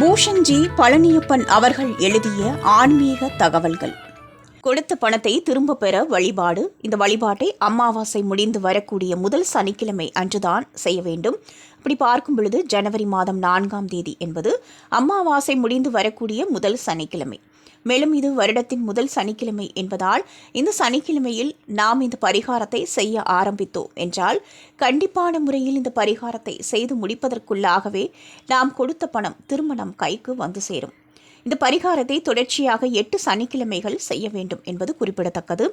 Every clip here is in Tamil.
பூஷன்ஜி பழனியப்பன் அவர்கள் எழுதிய ஆன்மீக தகவல்கள். கொடுத்த பணத்தை திரும்ப பெற வழிபாடு. இந்த வழிபாட்டை அமாவாசை முடிந்து வரக்கூடிய முதல் சனிக்கிழமை அன்றுதான் செய்ய வேண்டும். அப்படி பார்க்கும் பொழுது ஜனவரி மாதம் நான்காம் தேதி என்பது அமாவாசை முடிந்து வரக்கூடிய முதல் சனிக்கிழமை. மேலும் இது வருடத்தின் முதல் சனிக்கிழமை என்பதால் இந்த சனிக்கிழமையில் நாம் இந்த பரிகாரத்தை செய்ய ஆரம்பித்தோம் என்றால் கண்டிப்பான முறையில் இந்த பரிகாரத்தை செய்து முடிப்பதற்குள்ளாகவே நாம் கொடுத்த பணம் திரும்ப நம் கைக்கு வந்து சேரும். இந்த பரிகாரத்தை தொடர்ச்சியாக எட்டு சனிக்கிழமைகள் செய்ய வேண்டும் என்பது குறிப்பிடத்தக்கது.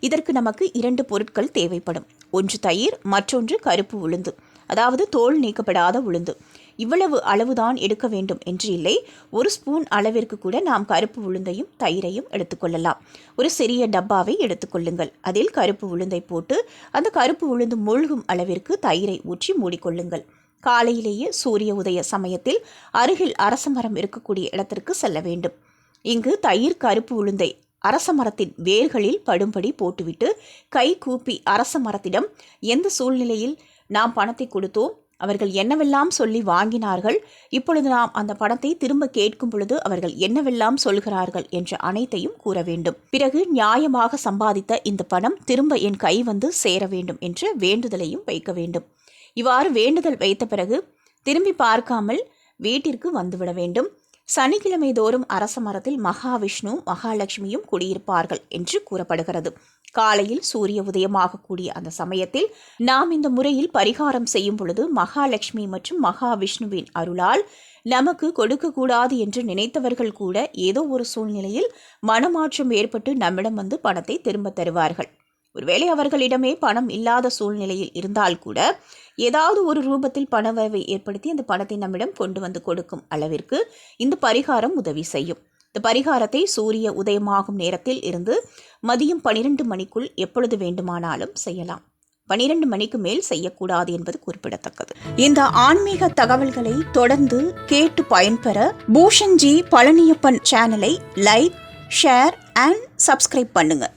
இதற்கு நமக்கு இரண்டு பொருட்கள் தேவைப்படும். ஒன்று தயிர் மற்றொன்று கருப்பு உளுந்து. அதாவது தோல் நீக்கப்படாத உளுந்து. இவ்வளவு அளவுதான் எடுக்க வேண்டும் என்று இல்லை. ஒரு ஸ்பூன் அளவிற்கு கூட நாம் கருப்பு உளுந்தையும் தயிரையும் எடுத்துக்கொள்ளலாம் ஒரு சிறிய டப்பாவை எடுத்துக்கொள்ளுங்கள் அதில் கருப்பு உளுந்தை போட்டு அந்த கருப்பு உளுந்து மூழ்கும் அளவிற்கு தயிரை ஊற்றி மூடிக்கொள்ளுங்கள். காலையிலேயே சூரிய உதய சமயத்தில் அருகில் அரச மரம் இருக்கக்கூடிய இடத்திற்கு செல்ல வேண்டும். இங்கு தயிர் கருப்பு உளுந்தை அரச மரத்தின் வேர்களில் படும்படி போட்டுவிட்டு கை கூப்பி அரச மரத்திடம் எந்த சூழ்நிலையில் நாம் பணத்தை கொடுத்தோம். அவர்கள் என்னவெல்லாம் சொல்லி வாங்கினார்கள். இப்பொழுது நாம் அந்த பணத்தை திரும்ப கேட்கும் பொழுது அவர்கள் என்னவெல்லாம் சொல்கிறார்கள் என்ற அனைத்தையும் கூற வேண்டும். பிறகு நியாயமாக சம்பாதித்த இந்த பணம் திரும்ப என் கை வந்து சேர வேண்டும் என்ற வேண்டுதலையும் வைக்க வேண்டும். இவ்வாறு வேண்டுதல் வைத்த பிறகு திரும்பி பார்க்காமல் வீட்டிற்கு வந்துவிட வேண்டும். சனிக்கிழமை தோறும் அரச மரத்தில் மகாவிஷ்ணு மகாலட்சுமியும் குடியிருப்பார்கள் என்று கூறப்படுகிறது. காலையில் சூரிய உதயமாகக்கூடிய அந்த சமயத்தில் நாம் இந்த முறையில் பரிகாரம் செய்யும் பொழுது மகாலட்சுமி மற்றும் மகாவிஷ்ணுவின் அருளால் நமக்கு கொடுக்கக்கூடாது என்று நினைத்தவர்கள் கூட ஏதோ ஒரு சூழ்நிலையில் மனமாற்றம் ஏற்பட்டு நம்மிடம் வந்து பணத்தை திரும்ப தருவார்கள். ஒருவேளை அவர்களிடமே பணம் இல்லாத சூழ்நிலையில் இருந்தால் கூட ஏதாவது ஒரு ரூபத்தில் பணவரவை ஏற்படுத்தி அந்த பணத்தை நம்மிடம் கொண்டு வந்து கொடுக்கும் அளவிற்கு இந்த பரிகாரம் உதவி செய்யும். இந்த பரிகாரத்தை சூரிய உதயமாகும் நேரத்தில் இருந்து மதியம் பனிரெண்டு மணிக்குள் எப்பொழுது வேண்டுமானாலும் செய்யலாம். பனிரெண்டு மணிக்கு மேல் செய்யக்கூடாது என்பது குறிப்பிடத்தக்கது. இந்த ஆன்மீக தகவல்களை தொடர்ந்து கேட்டு பயன்பெற பூஷன்ஜி பழனியப்பன் சேனலை லைக் ஷேர் அண்ட் சப்ஸ்கிரைப் பண்ணுங்கள்